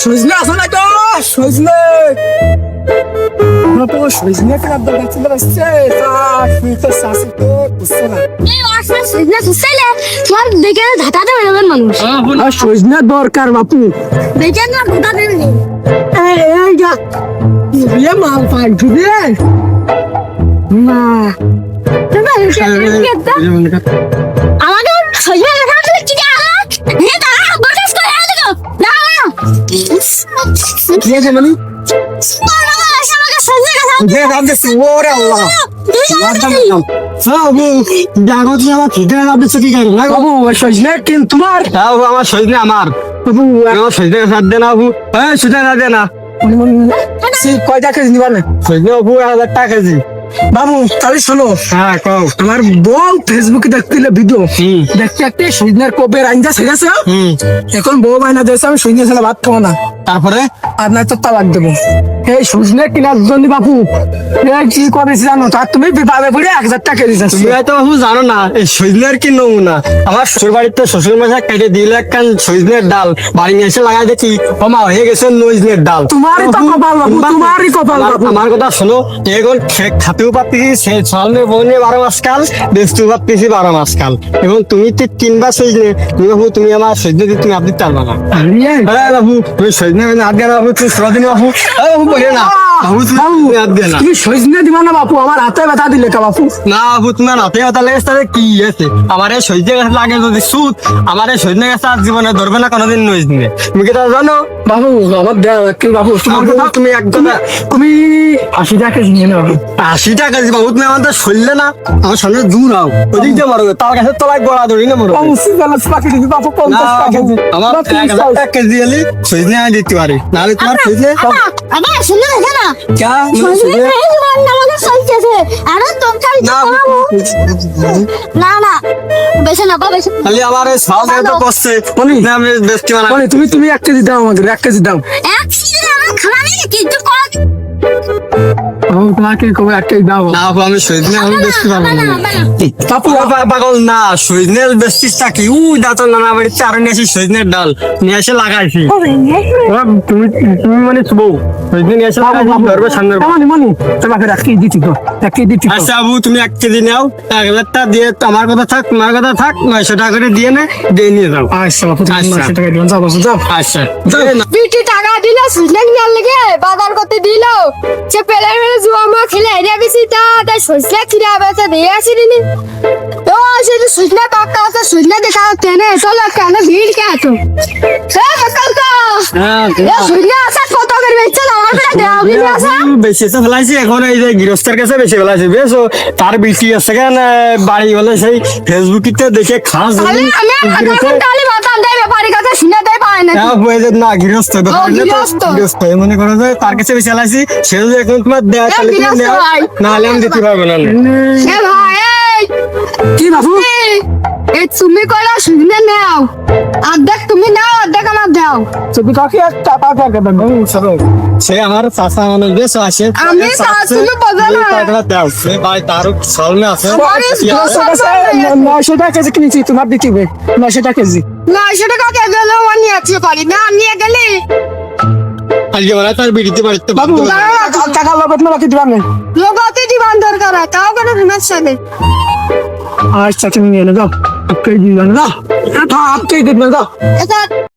সজনে আছে না তো সজনে বাবু সজনে কেনার দরকার ছিল আসছে তুই তো শাসি তো বুঝছে না দরকার বাপু দেখে না ধাতা দেবেন মাল পাই তুই না তোমার হ্যাঁ বাবু, আমার সজনে আমার আমার। সজনে সাথ দে বাবু। হ্যাঁ সজনে না দে না। সে কেজি নিবা সজনে বাবু হাজার টাকা কেজি। বাবু তাহলে শোনো। হ্যাঁ কও। আমার বউ ফেসবুকে দেখছিল ভিডিও। দেখতে একটা সজনের কোপের আঞ্জা হুম। এখন বউ বাইনা দিয়েছে আমি সজনে ছেলে ভাত খাব না। তারপরে? আর না তো তালাক দেবো। এই সজনে কিনার জন্য এই কি করেছি জানো? তার তুমি পড়ে এক হাজার টাকা তুমি হয়তো বাবু জানো না এই সজনের কি নমুনা? আমার শ্বশুর বাড়িতে শ্বশুর মশাই কেটে দিল একখান সজনের ডাল। বাড়ি নিয়ে এসে লাগাই দেখি হয়ে গেছে নজনের ডাল। তোমারই তো কপাল বাবু, তোমারই কপাল আমার- আমার কথা শোনো এখন খাতেও পাচ্ছি সে বনে বারো মাস কাল বেচতেও পাচ্ছি বারো মাস কাল। এবং তুমি তো তিনবার সজনে। তুমি বাবু তুমি আমার সজনে তুমি আপনি তার বাবা। হ্যাঁ বাবু তুমি সজনে দিয়ে না বাবু তুমি সরদিন বাবু বাবু না। তুমি হাত না। দিবা না বাপু আমার হাতে ব্যথা দিলে কা বাপু। না বাবু তোমার হাতে কথা লেগেছে তাহলে কি আছে? আমার এই সজনে গাছ লাগে যদি সুদ আমার এই সজনে গাছ আর জীবনে ধরবে না কোনোদিন নইজ নিয়ে তুমি কি তা জানো? বাবু আমার বাবু তোমার বাবু, কথা- তুমি একদম তুমি আশি টাকা নিয়ে নাও। আশি টাকা দিবা বাবু তুমি আমাদের শরীরে না আমার সামনে দূর আও ওদিক দিয়ে মারো তার কাছে তলায় গড়া ধরি না মারো। আমার এক কেজি এলে সজনে আমি দিতে পারি। নাহলে তোমার সজনে আবার শুনে দেখে না? ক্যা সজনে এই তোমার আমাকে সলতেছে আরে তোমরা না না না বেশি না বেশি খালি আমার সাল তো করছে। না আমি বেশি মানে মানে তুমি তুমি এক কেজি দাও আমাদের এক কেজি দাও। এক সিজন আমার খাওয়া নেই কিন্তু কত বাবু তোমাকে কবে দাও। না আমি আমি বেশি পাবো না পাগল না সজনের বেশি টাকি উ দাঁত নানা বাড়ি চার নিয়ে আসি ডাল নিয়ে এসে লাগাইছি। তুমি তুমি মানে শুভ। নিয়ে এসে ধরবে। মনি মনি তোমাকে এক দিচ্ছি তো এক কেজি দিচ্ছি আচ্ছা আবু তুমি এক কেজি নাও এক হাজারটা দিয়ে আমার কথা থাক তোমার কথা থাক নয়শো টাকা করে দিয়ে নে দিয়ে নিয়ে যাও। আচ্ছা বাপু তুমি আচ্ছা। নয়শো টাকা দিবেন যাও বাপু যাও। আচ্ছা। যাও। দিয়ে নাও। বিটি টাকা দিল সুজনে কিনার লেগে বাজার করতে দিল। সে পেলে পেলে জুয়া মা খেলে তা তাই সজনে খিরা বেচা দিয়ে আসিনি ও সেটা সুজনে কাকা আছে সুজনে দেখা কেনে চলো কেন ভিড় কে আছো এ কাকা হ্যাঁ, সুজনে আসা বেশি তো ফেলাইছি এখন এই যে গৃহস্থের কাছে বেশি ফেলাইছি বেশ তার বিটি আছে কেন বাড়ি বলে সেই ফেসবুকিতে দেখে খাস হলে শুনে না গৃহস্থ গৃহস্থ। মনে করো যে তার কাছে বেশি ফেলাইছি সে যদি এখন তোমার দেয় তাহলে। নাহলে আমি দিতে পারব না কি বাপু এই, তুমি কয়লা সুজনে নাও দাও তুমি কাকে এক টাকা টাকা দেন চলো সে আমার চাষা মানুষ বেশ আছে আমি তা- তুমি বোঝো না। টাকা দাও সে ভাই তারও সলমে আছে আমার এই ইয়া, দশ- নয়শো টাকা কেজি কিনেছি তোমার দিতে হবে নয়শো টাকা কেজি নয়শো টাকা কেজি হলেও আমি নিয়ে পারি না নিয়ে গেলে আজকে বলা তার বিড়িতে বাড়িতে বাবু টাকা লবেট না বাকি দিবা না লোকতে দিবান দরকার হয় তাও কোনো সমস্যা নেই আচ্ছা তুমি নিয়ে নে যাও এক কেজি দাও যাও হাফ